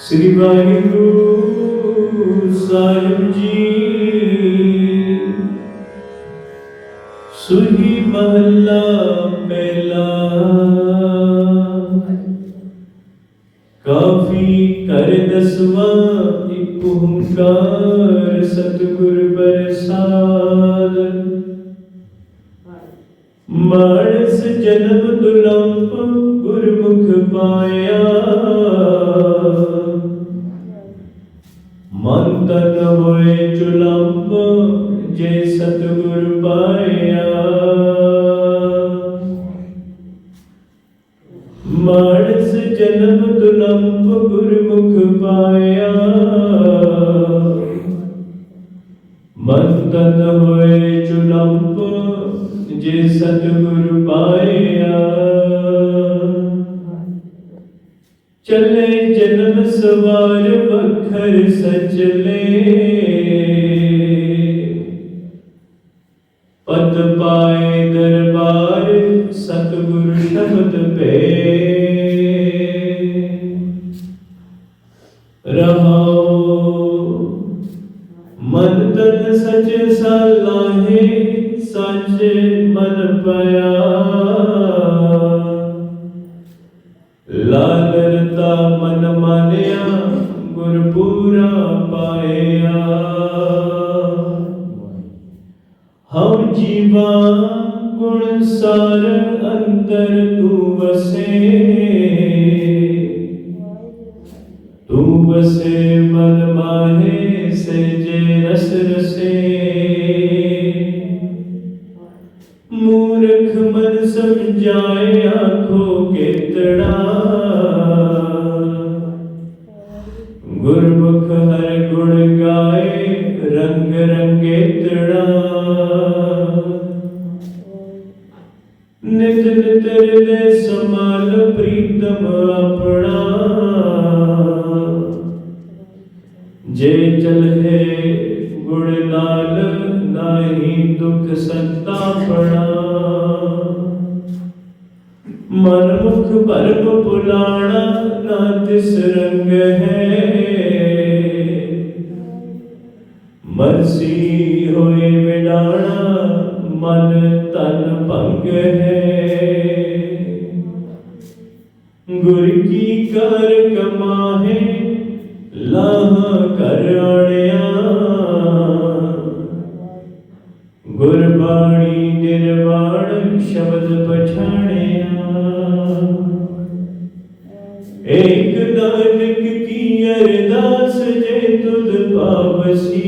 ਸ੍ਰੀ ਵਾਹਿਗੁਰੂ ਸਾਹਿਬ ਜੀ। ਸੁਹੀ ਮਹੱਲਾ ਪਹਿਲਾ। ਕਾਫੀ ਕਰ ਦਸਵਾ, ਇੱਕ ਓੰਕਾਰ ਸਤਿਗੁਰ ਪ੍ਰਸਾਦ। ਮਾਨਸ ਜਨਮ ਦੁਲੰਭ ਗੁਰਮੁਖ ਪਾਇਆ। ਮਨ ਤਨ ਹੋਏ ਚੁਲੰਬ ਜੇ ਸਤਿਗੁਰ ਪਾਇਆ। ਮਾਨਸ ਜਨਮ ਦੁਲੰਭ ਗੁਰਮੁਖ ਪਾਇਆ। ਮਨ ਤਨ ਹੋਏ ਚੁਲੰਬ ਜੇ ਸਤਿਗੁਰ ਚਲੇ ਜਨਮ ਸਵਾਰ ਵਖਰ ਸਚਲੇ ਪਦ ਪਾਏ ਦਰਬਾਰ ਸਤਿਗੁਰ ਸ਼ਬਦ ਪੇ। ਰਹਾਉ ਮਨ ਤਨ ਸਚ ਸਲਾਹੇ, ਸੱਚ ਮਨ ਪਿਆ ਹਉ ਗੁਣ ਸਾਰ ਅੰਦਰ ਤੂੰ ਵਸੇ। ਤੂੰ ਵਸੇ ਮਨ ਮਾਹੇ ਸੇ ਰਸ ਰਸੇ। ਮੂਰਖ ਮਨ ਸਮਝਾਏ ਆਖੋ ਕੇਤੜਾ। ਗੁਰਮੁਖ ਹਰ ਗੁਣ ਗਾਏ, ਰੰਗ ਰੰਗੇ ਨਿਤ ਨਿਤ ਹਿਰਦੇ ਸਮਾਲ ਪ੍ਰੀਤਮ ਆਪਣਾ। ਜੇ ਚਲਹਿ ਗੁਣ ਨਾਲ, ਨਾਹੀ ਦੁਖ ਸੰਤਾਪਣਾ ਮਨ ਮੁਖ ਭਰਮ ਪੁਲਾਣਾ, ਨਾ ਤਿਸ ਰੰਗ ਹੈ। ਮਰਸੀ ਹੋਏ ਵਿਡਾਣਾ ਮਨ ਤਨ ਭੰਗ ਹੈ। ਗੁਰ ਕੀ ਕਰ ਕਮਾਹੇ, ਲਾਹ ਕਰ ਗੁਰਬਾਣੀ ਨਿਰਵਾਣ ਸ਼ਬਦ ਪਛਾਣਿਆ। ਏਕ ਨਾਨਕ ਕੀ ਅਰਦਾਸ ਜੇ ਤੁਧ ਪਾਵਸੀ